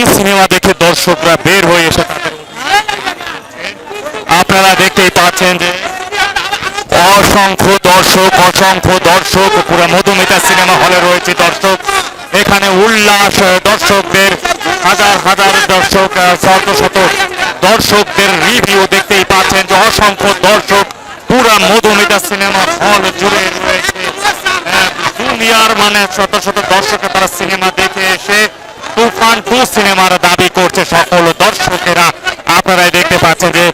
তুফান cinema দেখে দর্শকরা বের হয়ে এসে আপনারা দেখতেই পাচ্ছেন যে অসংখ্য দর্শক অসংখ্য দর্শক, পুরো মধুমিতা সিনেমা হলে রয়েছে দর্শক। এখানে উল্লাস দর্শকদের হাজার হাজার দর্শক শত শত দর্শকদের রিভিউ দেখতেই পাচ্ছেন যে অসংখ্য দর্শক পুরা মধুমিতা সিনেমা হল জুড়ে রয়েছে। দুনিয়ার মানে শত শত দর্শক তারা সিনেমা দেখে এসে তুফান টু সিনেমার দাবি করছে সকল দর্শকেরা। আপনারাই দেখতে পাচ্ছেন যে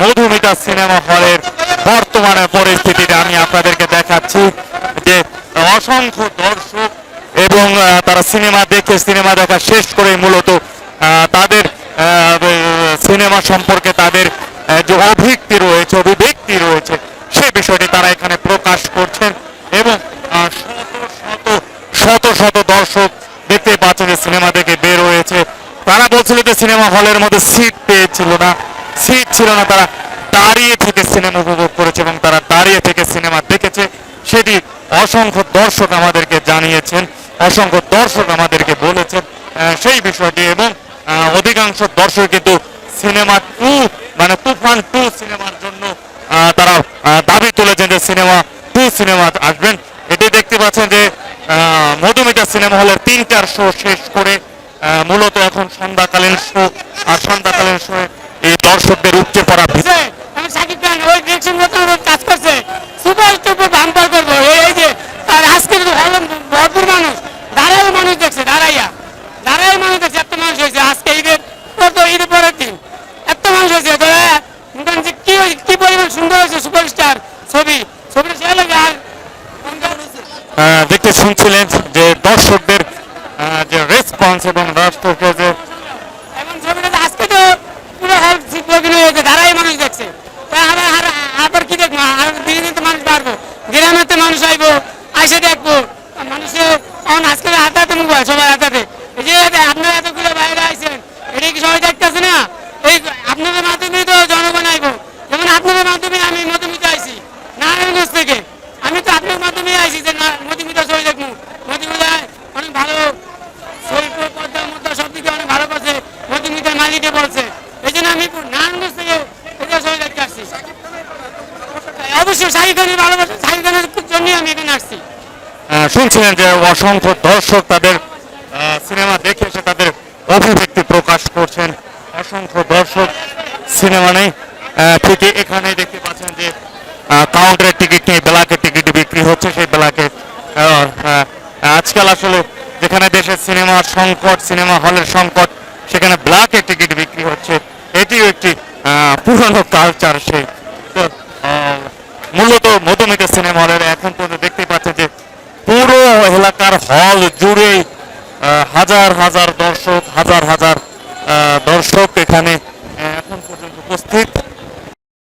মধুমিতা সিনেমা হলের বর্তমানে পরিস্থিতিটা আমি আপনাদেরকে দেখাচ্ছি যে অসংখ্য দর্শক এবং তারা সিনেমা দেখে সিনেমা দেখা শেষ করে মূলত আহ, তাদের আহ, সিনেমা সম্পর্কে তাদের আহ, যে অভিজ্ঞতি রয়েছে অভিব্যক্তি রয়েছে সেই বিষয়টি তারা এখানে প্রকাশ করছেন এবং আহ, শত শত শত শত দর্শক দেখতে পাচ্ছেন যে সিনেমা দেখে বের হয়েছে তারা বলছিল যে সিনেমা হলের মধ্যে সিট পেয়েছিল না সিট ছিল না, তারা দাঁড়িয়ে থেকে সিনেমা উপভোগ করেছে এবং তারা দাঁড়িয়ে থেকে সিনেমা দেখেছে। সেটি অসংখ্য দর্শক আমাদেরকে জানিয়েছেন, অসংখ্য দর্শক আমাদেরকে বলেছেন সেই বিষয়টি এবং অধিকাংশ দর্শক কিন্তু সিনেমা টু মানে তুফান টু সিনেমার জন্য তারা দাবি তুলেছেন যে সিনেমা টু সিনেমা আসবেন। এটি দেখতে পাচ্ছেন যে মধুমিতা সিনেমা হলের তিনটার শো শেষ করে মূলত এখন সন্ধ্যাকালীন শো আর সন্ধ্যাকালীন শো এই দর্শকদের উপচে পড়া ভিড় আমি সাকিব খান ওই ডিরেকশন মতো কাজ করছে। সুপার টুপার বাম্পার করব। এই যে আর আজকে ভরপুর মানুষ দাঁড়াই মানুষ দেখছে দাঁড়াইয়া দাঁড়াই মানুষ দেখছে এত মানুষ হয়েছে আজকে ঈদের কত ঈদের পরের দিন। এত মানুষ হয়েছে তো এ, মনে করেন যে কি কি পরিমাণ সুন্দর হয়েছে সুপারস্টার ছবি। ছবিটা সে লাগে আর আহ, দেখতে শুনছিলেন যে দর্শকদের আহ, যে রেসপন্স এবং দর্শকের যে এবং ছবিটা তো আজকে তো পুরো হল অভিনয় হয়েছে দাঁড়াই মানুষ দেখছে তা আবার আর- আবার কি দেখব আর দিনে দিন তো মানুষ বাড়বো গ্রামের তো মানুষ আইবো, আইসে দেখব। মানুষে এখন আজকে হাতে হাতে মোবাইল সবাই হাতে এই যে আপনারা এতগুলো বাইরে আইছেন, এটা কি সবাই দেখতেছে না? এই আপনাদের মাধ্যমে তো জনগণ আইবো। যেমন আপনাদের মাধ্যমে আমি মধুমিতা আইছি, নারায়ণগঞ্জ থেকে। আমি তো আপনার মাধ্যমে আইছি যে মধুমিতা ছবি দেখব। মধুমিতায় অনেক ভালো শৈল্প পদ্মা সব দিকে অনেক ভালো করছে। মধুমিতার মালিকে বলছে। এই জন্য আমি নারায়ণগঞ্জ থেকে ছবি দেখতে আসছি। অবশ্যই শাহী খানের ভালোবাসা শাহী খানের জন্যই আমি এখানে আসছি শুনছিলেন যে অসংখ্য দর্শক তাদের সিনেমা দেখে এসে তাদের অভিব্যক্তি প্রকাশ করছেন। অসংখ্য দর্শক সিনেমা নেই। আহ, এখানে দেখতে পাচ্ছেন যে কাউন্টারের টিকিট নিয়ে ব্ল্যাকের টিকিট বিক্রি হচ্ছে সেই ব্ল্যাকে আজকাল আসলে যেখানে দেশের সিনেমার সংকট সিনেমা হলের সংকট সেখানে ব্ল্যাকের টিকিট বিক্রি হচ্ছে। এটিও একটি পুরনো কালচার সেই। তো মূলত মধুমিতা সিনেমা হলের এখন পর্যন্ত দেখতে পাচ্ছেন যে পুরো এলাকার হল জুড়ে আহ, হাজার হাজার দর্শক হাজার হাজার